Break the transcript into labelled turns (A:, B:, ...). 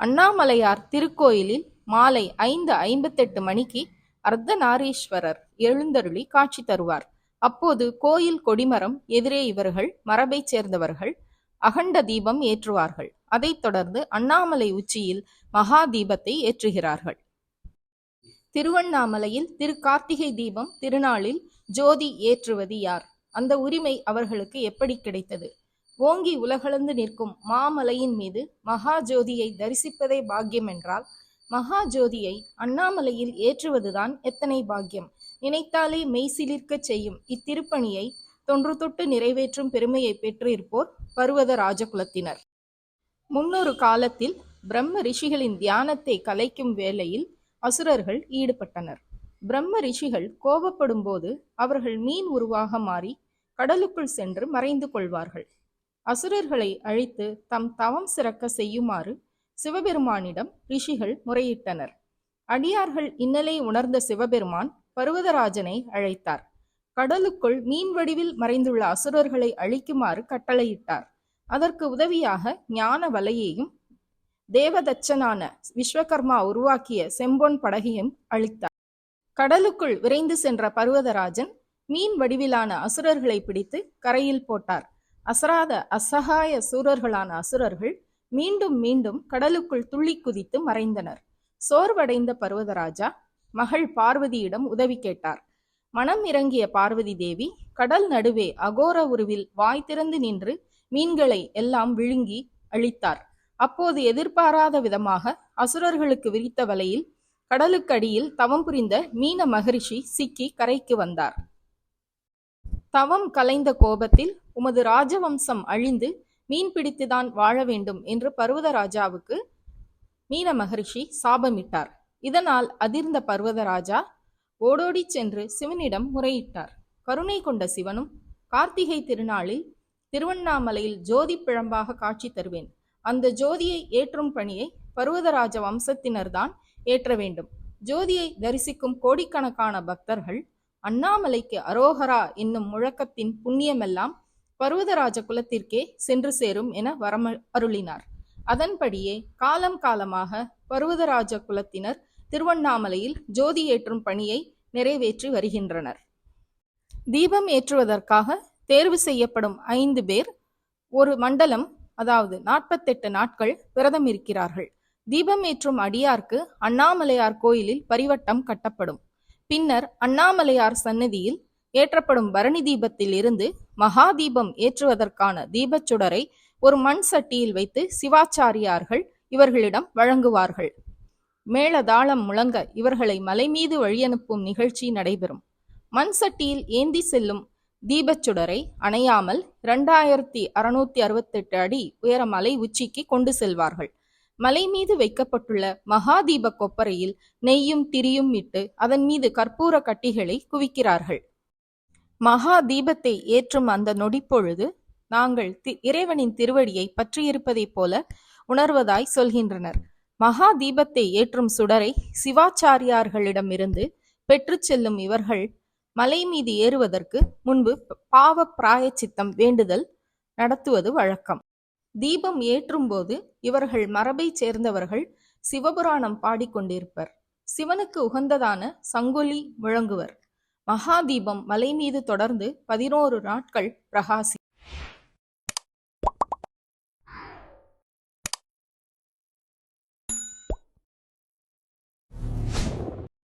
A: அண்ணாமலையார் திருக்கோயிலில் மாலை ஐந்து ஐம்பத்தெட்டு மணிக்கு அர்த்தநாரீஸ்வரர் எழுந்தருளி காட்சி தருவார். அப்போது கோயில் கொடிமரம் எதிரே இவர்கள் மரபைச் சேர்ந்தவர்கள் அகண்ட தீபம் ஏற்றுவார்கள். அதைத் தொடர்ந்து அண்ணாமலை உச்சியில் மகா தீபத்தை ஏற்றுகிறார்கள். திருவண்ணாமலையில் திரு கார்த்திகை தீபம் திருநாளில் ஜோதி ஏற்றுவது யார்? அந்த உரிமை அவர்களுக்கு எப்படி கிடைத்தது? ஓங்கி உலகளந்து நிற்கும் மாமலையின் மீது மகா ஜோதியை தரிசிப்பதே பாக்கியம் என்றால் மகா ஜோதியை அண்ணாமலையில் ஏற்றுவதுதான் எத்தனை பாக்கியம்? நினைத்தாலே மெய்சிலிர்க்கச் செய்யும் இத்திருப்பணியை தொன்று தொட்டு நிறைவேற்றும் பெருமையை பெற்றிருப்போர் பருவத ராஜகுலத்தினர். முன்னொரு காலத்தில் பிரம்ம ரிஷிகளின் தியானத்தை கலைக்கும் வேளையில் அசுரர்கள் ஈடுபட்டனர். பிரம்ம ரிஷிகள் கோபப்படும் போது அவர்கள் மீன் உருவாக மாறி கடலுக்குள் சென்று மறைந்து கொள்வார்கள். அசுரர்களை அழித்து தம் தவம் சிறக்க செய்யுமாறு சிவபெருமானிடம் ரிஷிகள் முறையிட்டனர். அடியார்கள் இன்னலை உணர்ந்த சிவபெருமான் பருவதராஜனை அழைத்தார். கடலுக்குள் மீன் வடிவில் மறைந்துள்ள அசுரர்களை அழிக்குமாறு கட்டளையிட்டார். அதற்கு உதவியாக ஞான வலையையும் தேவதச்சனான விஸ்வகர்மா உருவாக்கிய செம்பொன் படகையும் அழித்தார் கடலுக்குள் விரைந்து சென்ற பர்வதராஜன் மீன் வடிவிலான அசுரர்களை பிடித்து கரையில் போட்டார். அசராத அசகாய சூரர்களான அசுரர்கள் மீண்டும் மீண்டும் கடலுக்குள் துள்ளி குதித்து மறைந்தனர். சோர்வடைந்த பர்வதராஜா மகள் பார்வதியிடம் உதவி கேட்டார். மனம் இறங்கிய பார்வதி தேவி கடல் நடுவே அகோர உருவில் வாய் திறந்து நின்று மீன்களை எல்லாம் விழுங்கி அழித்தார். அப்போது எதிர்பாராத விதமாக அசுரர்களுக்கு விரித்த வலையில் கடலுக்கடியில் தவம் புரிந்த மீன மகரிஷி சிக்கி கரைக்கு வந்தார். தவம் கலைந்த கோபத்தில் உமது ராஜவம்சம் அழிந்து மீன் பிடித்துதான் வாழ வேண்டும் என்று பர்வதராஜாவுக்கு மீன மகரிஷி சாபமிட்டார். இதனால் அதிர்ந்த பர்வதராஜா ஓடோடிச் சென்று சிவனிடம் முறையிட்டார். கருணை கொண்ட சிவனும் கார்த்திகை திருநாளில் திருவண்ணாமலையில் ஜோதி பிழம்பாக காட்சி தருவேன். அந்த ஜோதியை ஏற்றும் பணியை பர்வதராஜ வம்சத்தினர்தான் ஏற்ற வேண்டும். ஜோதியை தரிசிக்கும் கோடிக்கணக்கான பக்தர்கள் அண்ணாமலைக்கு அரோகரா என்னும் முழக்கத்தின் புண்ணியமெல்லாம் பர்வதராஜ குலத்திற்கே சென்று சேரும் என வரம அருளினார். அதன்படியே காலம் காலமாக பர்வதராஜ குலத்தினர் திருவண்ணாமலையில் ஜோதி ஏற்றும் பணியை நிறைவேற்றி வருகின்றனர். தீபம் ஏற்றுவதற்காக தேர்வு செய்யப்படும் ஐந்து பேர் ஒரு மண்டலம் அதாவது நாற்பத்தெட்டு நாட்கள் விரதம் இருக்கிறார்கள் தீபம் ஏற்றும் அடியார்க்கு அண்ணாமலையார் கோயிலில் பரிவட்டம் கட்டப்படும். பின்னர் அண்ணாமலையார் சன்னதியில் ஏற்றப்படும் பரணி தீபத்தில் இருந்து மகா தீபம் ஏற்றுவதற்கான தீபச்சுடரை ஒரு மண் சட்டியில் வைத்து சிவாச்சாரியார்கள் இவர்களிடம் வழங்குவார்கள். மேளதாளம் முழங்க இவர்களை மலை மீது வழியனுப்பும் நிகழ்ச்சி நடைபெறும். மண் சட்டியில் ஏந்தி செல்லும் தீபச்சுடரை அணையாமல் இரண்டாயிரத்தி அறுநூத்தி அறுபத்தெட்டு அடி உயர மலை உச்சிக்கு கொண்டு செல்வார்கள். மலை மீது வைக்கப்பட்டுள்ள மகாதீப கொப்பரையில் நெய்யும் திரியும் இட்டு அதன் மீது கற்பூர கட்டிகளை குவிக்கிறார்கள். மகா தீபத்தை ஏற்றும் அந்த நொடிப்பொழுது நாங்கள் தி- இறைவனின் திருவடியை பற்றியிருப்பதைப் போல உணர்வதாய் சொல்கின்றனர். மகா தீபத்தை ஏற்றும் சுடரை சிவாச்சாரியார்களிடமிருந்து பெற்று செல்லும் இவர்கள் மலை மீது ஏறுவதற்கு முன்பு பாவ பிராயச்சித்தம் வேண்டுதல் நடத்துவது வழக்கம். தீபம் ஏற்றும்போது இவர்கள் மரபைச் சேர்ந்தவர்கள் சிவபுராணம் பாடிக்கொண்டிருப்பர் சிவனுக்கு உகந்ததான சங்கொலி முழங்குவர் மகா தீபம் மலை மீது தொடர்ந்து பதினோரு நாட்கள் பிரகாசி